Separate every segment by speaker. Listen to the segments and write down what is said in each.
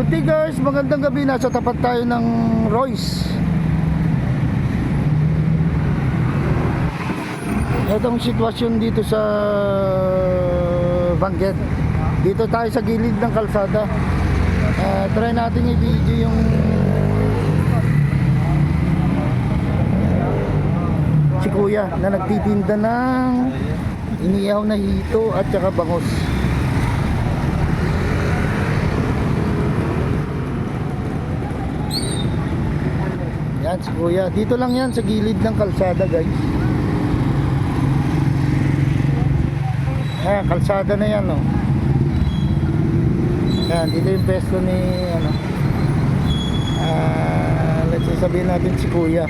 Speaker 1: Good guys, magandang gabi. Nasa tapat tayo ng Royce. Itong sitwasyon dito sa Banggit. Dito tayo sa gilid ng kalsada. Ah, try natin i-video yung si kuya na nagtitinda ng iniyaw na hito at saka bangos. Yan si kuya. Dito lang yan sa gilid ng kalsada guys. Ayan, kalsada na yan oh. Yan, dito yung pesto ni ano. Ah, let's say sabihin natin si kuya.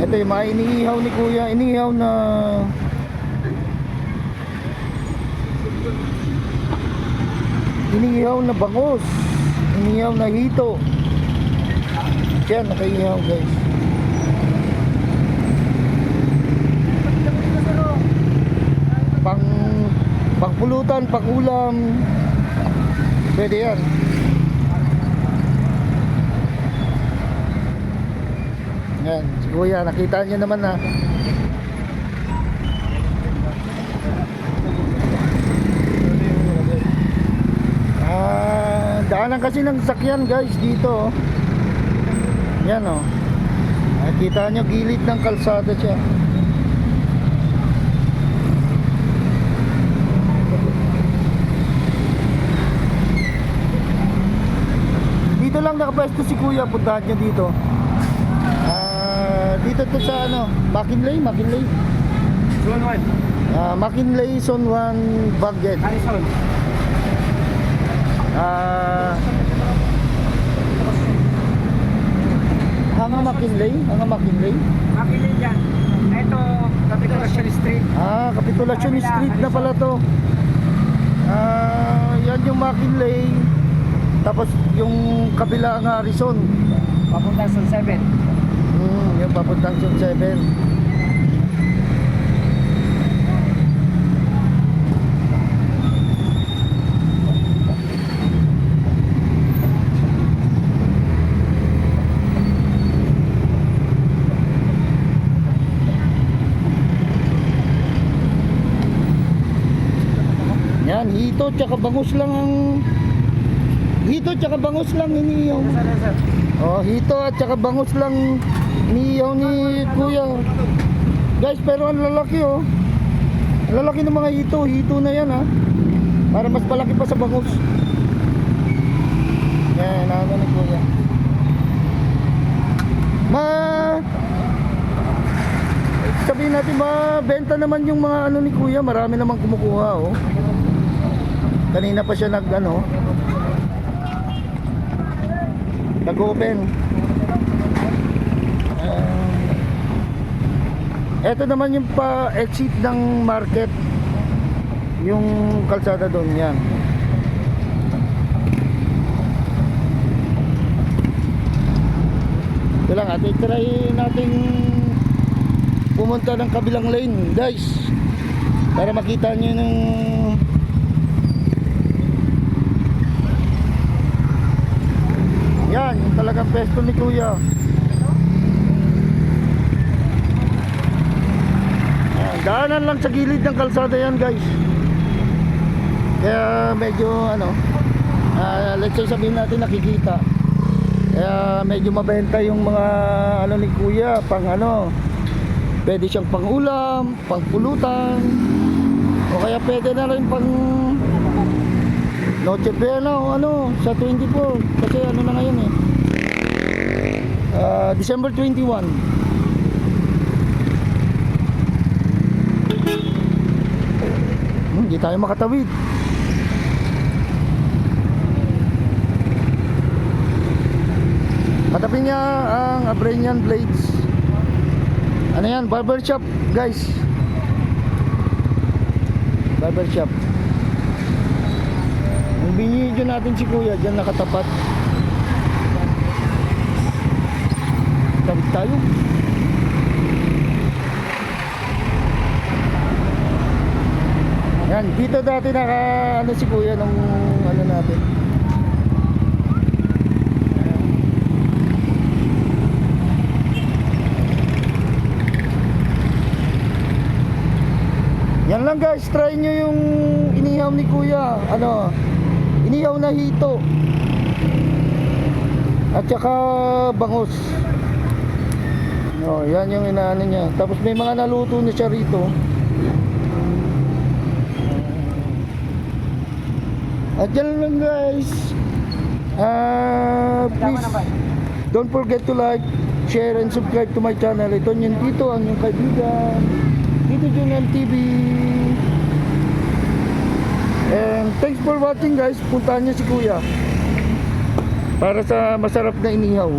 Speaker 1: Ito yung mga iniihaw ni kuya. Iniihaw na iniihaw na bangos. Iniihaw na hito. Yan, nakaihaw guys. Pang pangpulutan, pangulam. Pwede yan. Yan, si Kuya, nakita niyo naman na. Ah, daanan kasi ng sakyan guys dito. oh. Yan oh. Nakita nyo gilid ng kalsada siya. Dito lang nakapwesto si Kuya, puntahan nyo dito. Ah, dito to sa ano, Makinlay, Makinlay.
Speaker 2: Zone 1.
Speaker 1: Ah, Makinlay Zone 1 Bagget.
Speaker 2: Harrison.
Speaker 1: Ah, Hanga Makinlay, Hanga Makinlay.
Speaker 2: Makilin dyan. Ito, Capitulation Street.
Speaker 1: Ah, Capitulation Street na pala to. Ah, yan yung Makinlay. Tapos yung kabila ang Harrison.
Speaker 2: Papunta sa 7.
Speaker 1: Hmm, yung papuntang Zone 7. Yan, hito tsaka bangus lang ang hito tsaka bangus lang
Speaker 2: sir?
Speaker 1: Oh, hito at saka bangus lang iniiyaw ni kuya. Guys, pero ang lalaki oh. Lalaki ng mga hito, hito na yan ha. Para mas palaki pa sa bangus. Yan, ano ni kuya. Ma Sabihin natin ma benta naman yung mga ano ni kuya, marami namang kumukuha oh. Kanina pa siya nag ano, nag-open. Ah, Ito naman yung pa-exit ng market. Yung kalsada doon yan. Ito lang, ate, try natin pumunta ng kabilang lane, guys. Para makita nyo ng Yan, yung talagang pesto ni Kuya. Yan, daanan lang sa gilid ng kalsada yan guys. Kaya medyo ano, ah, let's say sabihin natin nakikita. Kaya medyo mabenta yung mga ano ni Kuya, pang ano, pwede siyang pang ulam, pang pulutan, o kaya pwede na rin pang Noche Buena o ano, sa 24. Kasi ano na ngayon eh. Ah, December 21. Hmm, Hindi tayo makatawid. Katabi niya ang Abranian Blades. Ano yan? Barber shop, guys. Barber shop. Binidyo natin si Kuya dyan nakatapat. Tawid tayo. Yan, dito dati naka ano si kuya nung ano natin. Yan lang guys, try nyo yung inihaw ni kuya. Ano, inihaw na hito. At saka bangus. No, yan yung inaano niya. Tapos may mga naluto na siya rito. At yan lang guys. Ah, please don't forget to like, share and subscribe to my channel. Ito yung dito ang yung kaibigan. Dito yung TV. Thanks for watching guys. Puntahan niyo si Kuya. Para sa masarap na inihaw.